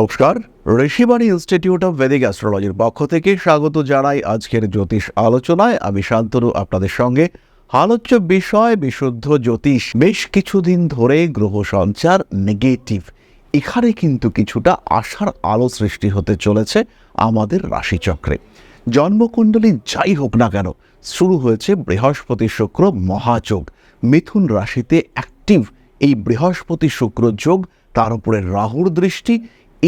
নমস্কার, Rishibani institute of Vedic অ্যাস্ট্রোলজির পক্ষ থেকে স্বাগত জানাই আজকের জ্যোতিষ আলোচনায়। আমি শান্তনু, আপনাদের সঙ্গে। আলোচ্য বিষয়, বিশুদ্ধ জ্যোতিষ। বেশ কিছুদিন ধরে গ্রহ সঞ্চার নেগেটিভ এখানে কিন্তু কিছুটা আশার আলো সৃষ্টি হতে চলেছে আমাদের রাশিচক্রে। জন্মকুণ্ডলী যাই হোক না কেন, শুরু হয়েছে বৃহস্পতি শুক্র মহাযোগ। মিথুন রাশিতে অ্যাক্টিভ এই বৃহস্পতি শুক্র যোগ, তার উপরে রাহুর দৃষ্টি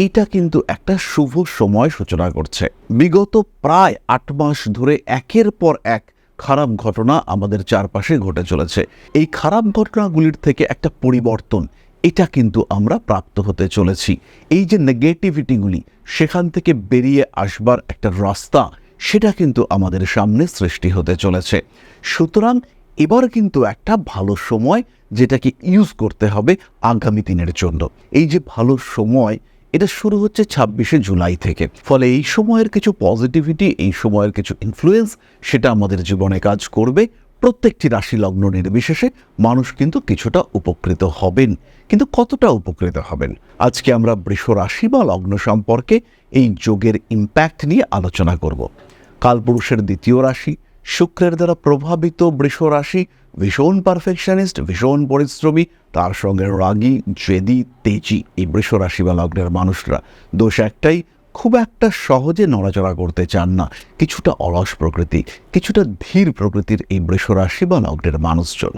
এইটা কিন্তু একটা শুভ সময় সূচনা করছে। বিগত প্রায় আট মাস ধরে একের পর এক খারাপ ঘটনা আমাদের চারপাশে ঘটে চলেছে। এই খারাপ ঘটনাগুলির থেকে একটা পরিবর্তন, এটা কিন্তু আমরা প্রাপ্ত হতে চলেছি। এই যে নেগেটিভিটিগুলি সেখান থেকে বেরিয়ে আসবার একটা রাস্তা, সেটা কিন্তু আমাদের সামনে সৃষ্টি হতে চলেছে। সুতরাং এবার কিন্তু একটা ভালো সময় যেটাকে ইউজ করতে হবে আগামী দিনের জন্য। এই যে ভালো সময় এটা শুরু হচ্ছে ছাব্বিশে জুলাই থেকে। ফলে এই সময়ের কিছু পজিটিভিটি এই সময়ের কিছু ইনফ্লুয়েন্স সেটা আমাদের জীবনে কাজ করবে। প্রত্যেকটি রাশি লগ্ন নির্বিশেষে মানুষ কিন্তু কিছুটা উপকৃত হবেন। কিন্তু কতটা উপকৃত হবেন? আজকে আমরা বৃষ রাশি বা লগ্ন সম্পর্কে এই যোগের ইম্প্যাক্ট নিয়ে আলোচনা করব। কালপুরুষের দ্বিতীয় রাশি শুক্রের দ্বারা প্রভাবিত বৃষ রাশি ভীষণ পারফেকশনিস্ট ভীষণ পরিশ্রমী, তার সঙ্গে রাগী, জেদি, তেজি এই বৃষ রাশি বা লগ্নের মানুষরা। দোষ একটাই, খুব একটা সহজে নড়াচড়া করতে চান না। কিছুটা অলস প্রকৃতি, কিছুটা ধীর প্রকৃতির এই বৃষ রাশি বা লগ্নের মানুষজন।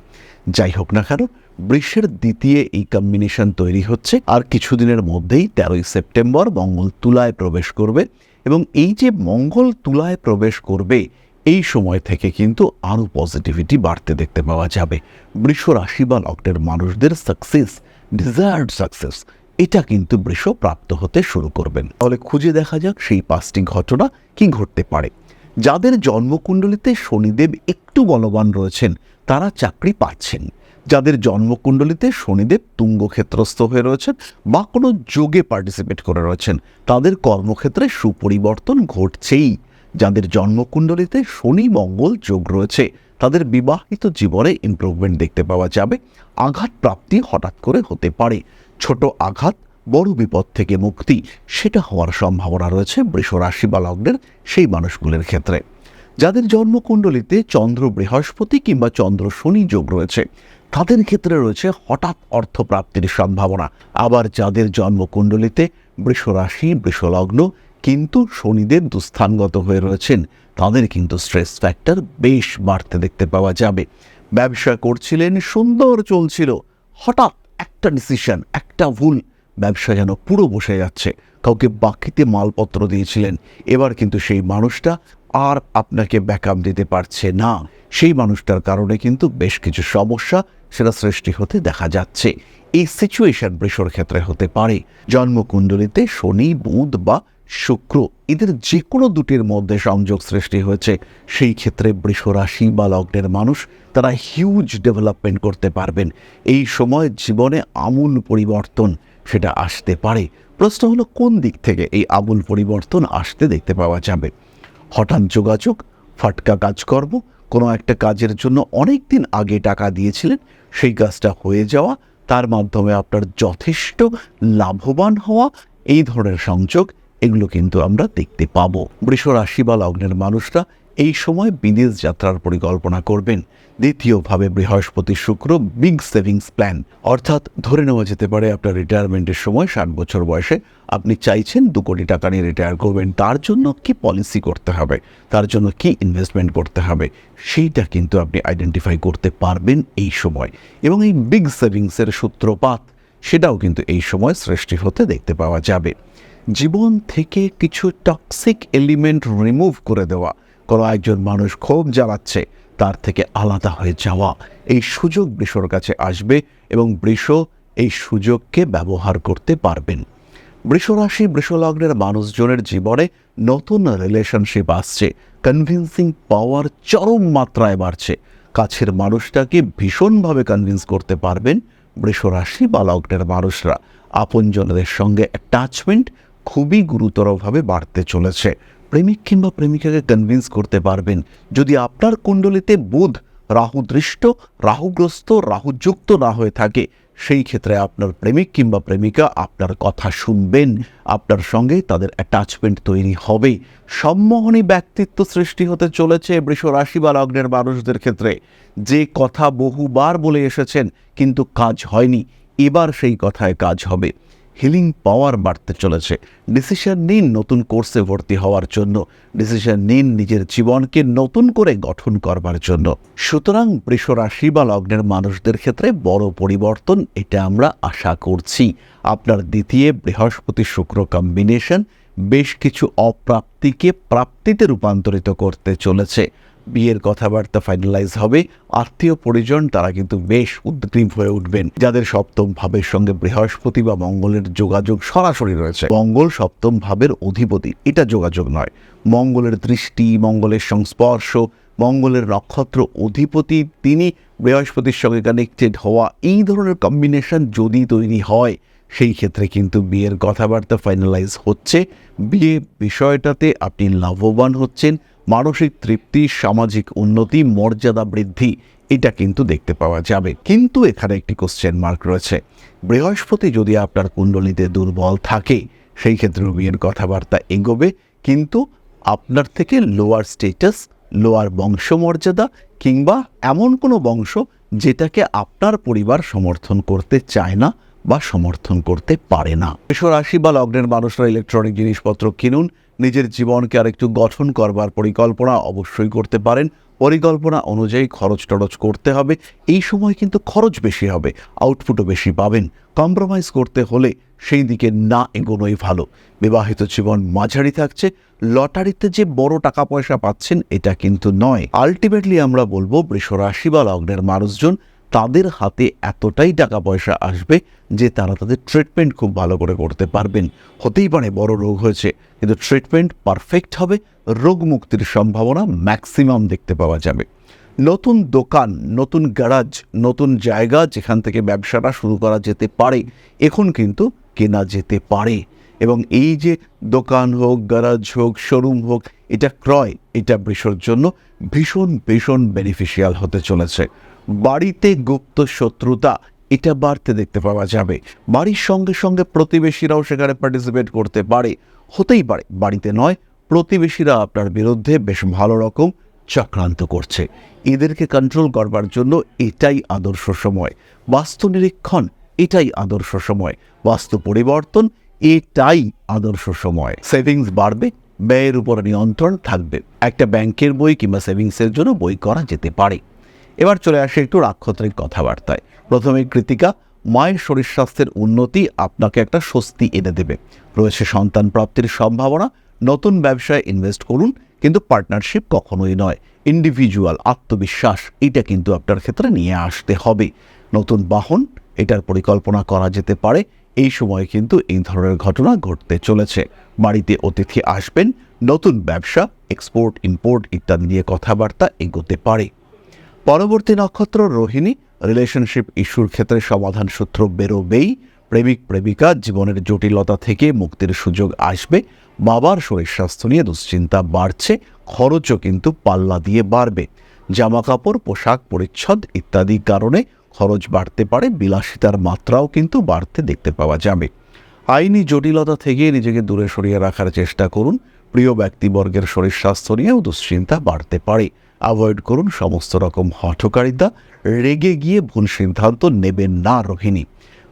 যাই হোক না কেন, বৃষের দ্বিতীয় এই কম্বিনেশন তৈরি হচ্ছে আর কিছুদিনের মধ্যেই তেরোই সেপ্টেম্বর মঙ্গল তুলায় প্রবেশ করবে এবং এই যে মঙ্গল তুলায় প্রবেশ করবে এই সময় থেকে কিন্তু আরও পজিটিভিটি বাড়তে দেখতে পাওয়া যাবে। বৃষ রাশি বা লগ্নের মানুষদের সাকসেস ডিজায়ার্ড সাকসেস এটা কিন্তু বৃষ প্রাপ্ত হতে শুরু করবেন। তাহলে খুঁজে দেখা যাক সেই পাঁচটি ঘটনা কি ঘটতে পারে। যাদের জন্মকুণ্ডলিতে শনিদেব একটু বলবান রয়েছেন, তারা চাকরি পাচ্ছেন। যাদের জন্মকুণ্ডলিতে শনিদেব তুঙ্গক্ষেত্রস্থ হয়ে রয়েছেন বা কোনো যোগে পার্টিসিপেট করে রয়েছেন, তাদের কর্মক্ষেত্রে সুপরিবর্তন ঘটছেই। যাদের জন্মকুণ্ডলিতে শনি, মঙ্গল যোগ রয়েছে, তাদের বিবাহিত জীবনে ইমপ্রুভমেন্ট দেখতে পাওয়া যাবে। আঘাত প্রাপ্তি হঠাৎ করে হতে পারে। ছোট আঘাত, বড় বিপদ থেকে মুক্তি, সেটা হওয়ার সম্ভাবনা রয়েছে বৃষ রাশি বা লগ্নের সেই মানুষগুলির ক্ষেত্রে। যাদের জন্মকুণ্ডলিতে চন্দ্র বৃহস্পতি কিংবা চন্দ্র শনি যোগ রয়েছে, তাদের ক্ষেত্রে রয়েছে হঠাৎ অর্থপ্রাপ্তির সম্ভাবনা। আবার যাদের জন্মকুণ্ডলিতে বৃষরাশি বৃষলগ্ন কিন্তু শনিদেব দুস্থানগত হয়ে রয়েছেন। তাদের কিন্তু স্ট্রেস ফ্যাক্টর বেশ বাড়তে দেখতে পাওয়া যাবে। ব্যবসা করছিলেন, সুন্দর চলছিল। হঠাৎ একটা ডিসিশন একটা ভুল, ব্যবসা যেন পুরো বসে যাচ্ছে। কাউকে বাকিতে মালপত্র দিয়েছিলেন। এবার কিন্তু সেই মানুষটা আর আপনাকে ব্যাকআপ দিতে পারছে না। সেই মানুষটার কারণে কিন্তু বেশ কিছু সমস্যা সেটা সৃষ্টি হতে দেখা যাচ্ছে। এই সিচুয়েশন বৃষর ক্ষেত্রে হতে পারে। জন্মকুণ্ডলিতে শনি, বুধ বা শুক্র। এদের যে কোনো দুটির মধ্যে সংযোগ সৃষ্টি হয়েছে। সেই ক্ষেত্রে বৃষ রাশি বা লগ্নের মানুষ তারা হিউজ ডেভেলপমেন্ট করতে পারবেন। এই সময় জীবনে আমূল পরিবর্তন সেটা আসতে পারে। প্রশ্ন হলো, কোন দিক থেকে এই আমূল পরিবর্তন আসতে দেখতে পাওয়া যাবে? হঠাৎ যোগাযোগ, ফাটকা কাজকর্ম, কোনো একটা কাজের জন্য অনেক দিন আগে টাকা দিয়েছিলেন, সেই কাজটা হয়ে যাওয়া, তার মাধ্যমে আপনার যথেষ্ট লাভবান হওয়া, এই ধরনের সংযোগ এগুলো কিন্তু আমরা দেখতে পাবো। বৃষ রাশি বা লগ্নের মানুষরা এই সময় বিদেশ যাত্রার পরিকল্পনা করবেন। দ্বিতীয়ভাবে বৃহস্পতি শুক্র বিগ সেভিংস প্ল্যান। অর্থাৎ ধরে নেওয়া যেতে পারে আপনার রিটায়ারমেন্টের সময় ষাট বছর বয়সে আপনি চাইছেন দু কোটি টাকা নিয়ে রিটায়ার করবেন। তার জন্য কি পলিসি করতে হবে? তার জন্য কি ইনভেস্টমেন্ট করতে হবে? সেইটা কিন্তু আপনি আইডেন্টিফাই করতে পারবেন এই সময়। এবং এই বিগ সেভিংসের সূত্রপাত, সেটাও কিন্তু এই সময় সৃষ্টি হতে দেখতে পাওয়া যাবে। জীবন থেকে কিছু টক্সিক এলিমেন্ট রিমুভ করে দেওয়া। কোনো একজন মানুষ ক্ষোভ জ্বালাচ্ছে তার থেকে আলাদা হয়ে যাওয়া। এই সুযোগ বৃষর কাছে আসবে এবং বৃষ এই সুযোগকে ব্যবহার করতে পারবেন। বৃষরাশি বৃষলগ্নের মানুষজনের জীবনে নতুন রিলেশনশিপ আসছে। কনভিন্সিং পাওয়ার চরম মাত্রায় বাড়ছে। কাছের মানুষটাকে ভীষণভাবে কনভিন্স করতে পারবেন বৃষরাশি বা লগ্নের মানুষরা। আপনজনদের সঙ্গে অ্যাটাচমেন্ট খুবই গুরুতরভাবে বাড়তে চলেছে। প্রেমিক কিংবা প্রেমিকাকে কনভিন্স করতে পারবেন। যদি আপনার কুণ্ডলিতে বুধ রাহুদৃষ্ট, রাহুগ্রস্ত, রাহুযুক্ত না হয়ে থাকে, সেই ক্ষেত্রে আপনার প্রেমিক কিংবা প্রেমিকা আপনার কথা শুনবেন। আপনার সঙ্গে তাদের অ্যাটাচমেন্ট তৈরি হবে। সম্মোহনী ব্যক্তিত্ব সৃষ্টি হতে চলেছে বৃষ রাশি বা লগ্নের মানুষদের ক্ষেত্রে। যে কথা বহুবার বলে এসেছেন, কিন্তু কাজ হয়নি। এবার সেই কথায় কাজ হবে। হিলিং পাওয়ার বাড়তে চলেছে। ডিসিশন নিন নতুন কোর্সে ভর্তি হওয়ার জন্য। ডিসিশন নিন নিজের জীবনকে নতুন করে গঠন করবার জন্য। সুতরাং বৃষ রাশি বা লগ্নের মানুষদের ক্ষেত্রে বড় পরিবর্তন, এটা আমরা আশা করছি। আপনার দ্বিতীয় বৃহস্পতি শুক্র কম্বিনেশন বেশ কিছু অপ্রাপ্তিকে প্রাপ্তিতে রূপান্তরিত করতে চলেছে। বিয়ের কথাবার্তা ফাইনালাইজ হবে। আত্মীয় পরিজন তারা কিন্তু বেশ উদ্গ্রীব হয়ে উঠবেন। যাদের সপ্তম ভাবের সঙ্গে বৃহস্পতি বা মঙ্গলের যোগাযোগ সরাসরি রয়েছে। মঙ্গল সপ্তম ভাবের অধিপতি, এটা যোগাযোগ নয়। মঙ্গলের দৃষ্টি, মঙ্গলের সংস্পর্শ, মঙ্গলের নক্ষত্র অধিপতি, তিনি বৃহস্পতির সঙ্গে কানেক্টেড হওয়া, এই ধরনের কম্বিনেশন যদি তৈরি হয়, সেই ক্ষেত্রে কিন্তু বিয়ের কথাবার্তা ফাইনালাইজ হচ্ছে। বিয়ে বিষয়টাতে আপনি লাভবান হচ্ছেন। মানসিক তৃপ্তি, সামাজিক উন্নতি, মর্যাদা বৃদ্ধি, এটা কিন্তু দেখতে পাওয়া যাবে। কিন্তু এখানে একটি কোশ্চেন মার্ক রয়েছে। বৃহস্পতি যদি আপনার কুণ্ডলিতে দুর্বল থাকে, সেই ক্ষেত্রে বিয়ের কথাবার্তা এগোবে। কিন্তু আপনার থেকে লোয়ার স্টেটাস লোয়ার বংশমর্যাদা কিংবা এমন কোনো বংশ যেটাকে আপনার পরিবার সমর্থন করতে চায় না বা সমর্থন করতে পারে না। রাশি বা লগ্নের মানুষরা ইলেকট্রনিক জিনিসপত্র কিনুন, নিজের জীবনকে আরেকটু গঠন করবার পরিকল্পনা অবশ্যই করতে পারেন। পরিকল্পনা অনুযায়ী খরচ টরচ করতে হবে, এই সময় কিন্তু খরচ বেশি হবে আউটপুটও বেশি পাবেন। কম্প্রোমাইজ করতে হলে সেই দিকে না এগোনোই ভালো। বিবাহিত জীবন মাঝারি থাকছে, লটারিতে যে বড় টাকা পয়সা পাচ্ছেন, এটা কিন্তু নয়। আলটিমেটলি আমরা বলব বৃষ রাশি বা লগ্নের মানুষজন তাদের হাতে এতটাই টাকা পয়সা আসবে যে তারা তাদের ট্রিটমেন্ট খুব ভালো করে করতে পারবেন। হতেই পারে বড় রোগ হয়েছে, কিন্তু ট্রিটমেন্ট পারফেক্ট হবে, রোগ মুক্তির সম্ভাবনা ম্যাক্সিমাম দেখতে পাওয়া যাবে। নতুন দোকান, নতুন গ্যারাজ নতুন জায়গা যেখান থেকে ব্যবসাটা শুরু করা যেতে পারে, এখন কিন্তু কেনা যেতে পারে। এবং এই যে দোকান হোক গ্যারাজ হোক শোরুম হোক, এটা ক্রয়, এটা বৃষর জন্য ভীষণ ভীষণ বেনিফিশিয়াল হতে চলেছে। বাড়িতে গুপ্ত শত্রুতা, এটা বাড়তে দেখতে পাওয়া যাবে। বাড়ির সঙ্গে সঙ্গে প্রতিবেশীরাও সেখানে পার্টিসিপেট করতে পারে। হতেই পারে, বাড়িতে নয়, প্রতিবেশীরা আপনার বিরুদ্ধে বেশ ভালো রকম চক্রান্ত করছে। এদেরকে কন্ট্রোল করবার জন্য এটাই আদর্শ সময়। বাস্তু নিরীক্ষণ, এটাই আদর্শ সময়। বাস্তু পরিবর্তন, এটাই আদর্শ সময়। সেভিংস বাড়বে, ব্যয়ের উপর নিয়ন্ত্রণ থাকবে। একটা ব্যাংকের বই কিংবা সেভিংসের জন্য বই করা যেতে পারে। এবার চলে আসে একটু রাক্ষত্রিক কথাবার্তায়। প্রথমে কৃতিকা, মায়ের শরীর স্বাস্থ্যের উন্নতি আপনাকে একটা স্বস্তি এনে দেবে। রয়েছে সন্তান প্রাপ্তির সম্ভাবনা, নতুন ব্যবসায় ইনভেস্ট করুন, কিন্তু পার্টনারশিপ কখনোই নয়। ইন্ডিভিজুয়াল আত্মবিশ্বাস, এটা কিন্তু আপনার ক্ষেত্রে নিয়ে আসতে হবে। নতুন বাহন, এটার পরিকল্পনা করা যেতে পারে। এই সময় কিন্তু এই ধরনের ঘটনা ঘটতে চলেছে। বাড়িতে অতিথি আসবেন, নতুন ব্যবসা এক্সপোর্ট ইম্পোর্ট ইত্যাদি নিয়ে কথাবার্তা এগোতে পারে। পরবর্তী নক্ষত্র রোহিণী রিলেশনশিপ ইস্যুর ক্ষেত্রে সমাধান সূত্র বেরোবেই। প্রেমিক, প্রেমিকা, জীবনের জটিলতা থেকে মুক্তির সুযোগ আসবে। বাবার শরীর স্বাস্থ্য নিয়ে দুশ্চিন্তা বাড়ছে, খরচও কিন্তু পাল্লা দিয়ে বাড়বে। জামা কাপড় পোশাক পরিচ্ছদ ইত্যাদি কারণে খরচ বাড়তে পারে, বিলাসিতার মাত্রাও কিন্তু বাড়তে দেখতে পাওয়া যাবে। আইনি জটিলতা থেকে নিজেকে দূরে সরিয়ে রাখার চেষ্টা করুন। প্রিয় ব্যক্তিবর্গের শরীর স্বাস্থ্য নিয়েও দুশ্চিন্তা বাড়তে পারে। অ্যাভয়েড করুন সমস্ত রকম হঠকারিতা। রেগে গিয়ে ভুল সিদ্ধান্ত নেবেন না রোহিণী।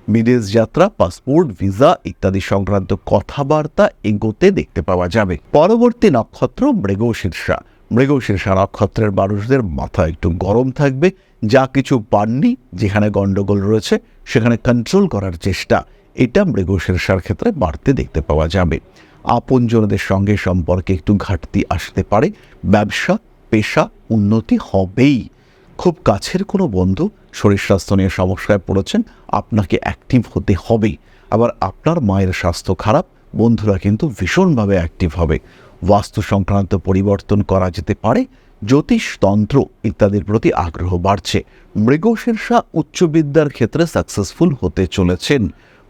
বিদেশ যাত্রা, পাসপোর্ট, ভিসা ইত্যাদি সংক্রান্ত কথাবার্তা এগোতে দেখতে পাওয়া যাবে। পরবর্তী নক্ষত্র মৃগশীর্ষা মৃগশীর্ষা নক্ষত্রের মানুষদের মাথা একটু গরম থাকবে। যা কিছু পাননি, যেখানে গণ্ডগোল রয়েছে, সেখানে কন্ট্রোল করার চেষ্টা। এটা মৃগশীর্ষার ক্ষেত্রে বাড়তে দেখতে পাওয়া যাবে। আপনজনদের সঙ্গে সম্পর্কে একটু ঘাটতি আসতে পারে। ব্যবসা পেশা উন্নতি হবেই। খুব কাছের কোনো বন্ধু শরীর স্বাস্থ্য নিয়ে সমস্যায় পড়েছেন, আপনাকে অ্যাক্টিভ হতে হবে আবার আপনার মায়ের স্বাস্থ্য খারাপ, বন্ধুরা কিন্তু ভীষণভাবে অ্যাক্টিভ হবে। বাস্তু সংক্রান্ত পরিবর্তন করা যেতে পারে জ্যোতিষতন্ত্র ইত্যাদির প্রতি আগ্রহ বাড়ছে। মৃগশীর্ষা উচ্চবিদ্যার ক্ষেত্রে সাকসেসফুল হতে চলেছেন।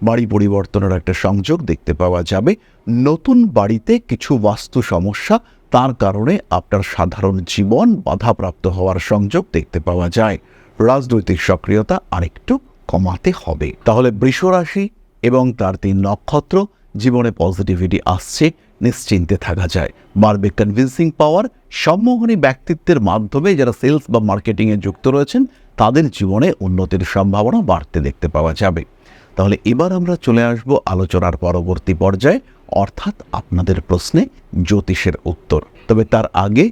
বাড়ি পরিবর্তনের একটা সংযোগ দেখতে পাওয়া যাবে। নতুন বাড়িতে কিছু বাস্তু সমস্যা তার কারণে আপনার সাধারণ জীবন বাধাপ্রাপ্ত হওয়ার সংযোগ দেখতে পাওয়া যায়। রাজনৈতিক সক্রিয়তা আরেকটু কমাতে হবে। তাহলে বৃষরাশি এবং তার তিন নক্ষত্র জীবনে পজিটিভিটি আসছে, নিশ্চিন্তে থাকা যায়। বাড়বে কনভিন্সিং পাওয়ার সম্মোহনী ব্যক্তিত্বের মাধ্যমে যারা সেলস বা মার্কেটিংয়ে যুক্ত রয়েছেন, তাদের জীবনে উন্নতির সম্ভাবনা বাড়তে দেখতে পাওয়া যাবে। তাহলে এবার আমরা চলে আসব আলোচনার পরবর্তী পর্যায়ে। অর্থাৎ আপনাদের প্রশ্নে জ্যোতিষের উত্তর। তবে তার আগে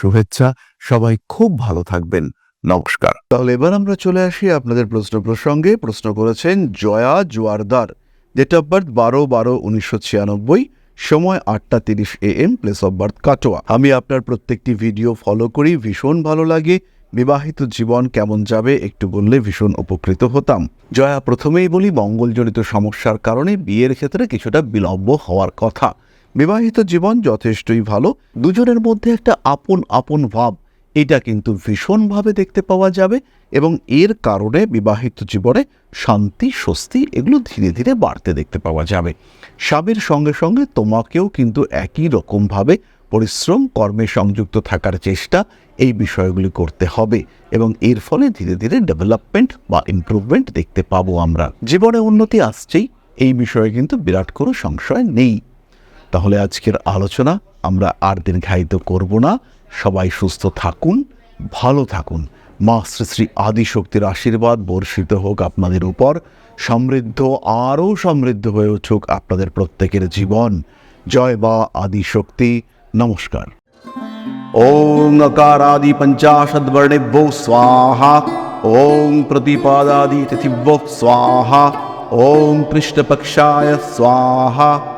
শুভেচ্ছা। সবাই খুব ভালো থাকবেন। নমস্কার। তাহলে এবার আমরা চলে আসি আপনাদের প্রশ্ন প্রসঙ্গে। প্রশ্ন করেছেন Joya Joardar. Date of birth বারো বারো উনিশশো ছিয়ানব্বই, সময় আটটা তিরিশ A M place of birth Katwa. আমি আপনার প্রত্যেকটি ভিডিও ফলো করি, ভীষণ ভালো লাগে। বিবাহিত জীবন কেমন যাবে একটু বললে ভীষণ উপকৃত হতাম। জয়া, প্রথমেই বলি, মঙ্গলজনিত সমস্যার কারণে বিয়ের ক্ষেত্রে কিছুটা বিলম্ব হওয়ার কথা। বিবাহিত জীবন যথেষ্টই ভালো। দুজনের মধ্যে একটা আপন আপন ভাব, এটা কিন্তু ভীষণভাবে দেখতে পাওয়া যাবে এবং এর কারণে বিবাহিত জীবনে শান্তি, স্বস্তি এগুলো ধীরে ধীরে বাড়তে দেখতে পাওয়া যাবে। স্বামীর সঙ্গে সঙ্গে তোমাকেও কিন্তু একই রকমভাবে পরিশ্রম, কর্মে সংযুক্ত থাকার চেষ্টা এই বিষয়গুলি করতে হবে এবং এর ফলে ধীরে ধীরে ডেভেলপমেন্ট বা ইমপ্রুভমেন্ট দেখতে পাবো আমরা। জীবনে উন্নতি আসছেই, এই বিষয়ে কিন্তু বিরাট কোনো সংশয় নেই। তাহলে আজকের আলোচনা আমরা আর দিন ঘায়িত করব না। সবাই সুস্থ থাকুন, ভালো থাকুন। মা শ্রী শ্রী আদিশক্তির আশীর্বাদ বর্ষিত হোক আপনাদের উপর। সমৃদ্ধ, আরও সমৃদ্ধ হয়ে উঠুক আপনাদের প্রত্যেকের জীবন। জয় বা আদিশক্তি। নমস্কার। ওং আকারাদি পঞ্চাশদ্বর্ণেভ্যো স্বাহা। ওং প্রতিপাদাদি তিথিব স্বাহা। ওং পৃষ্ঠপক্ষায় স্বাহা।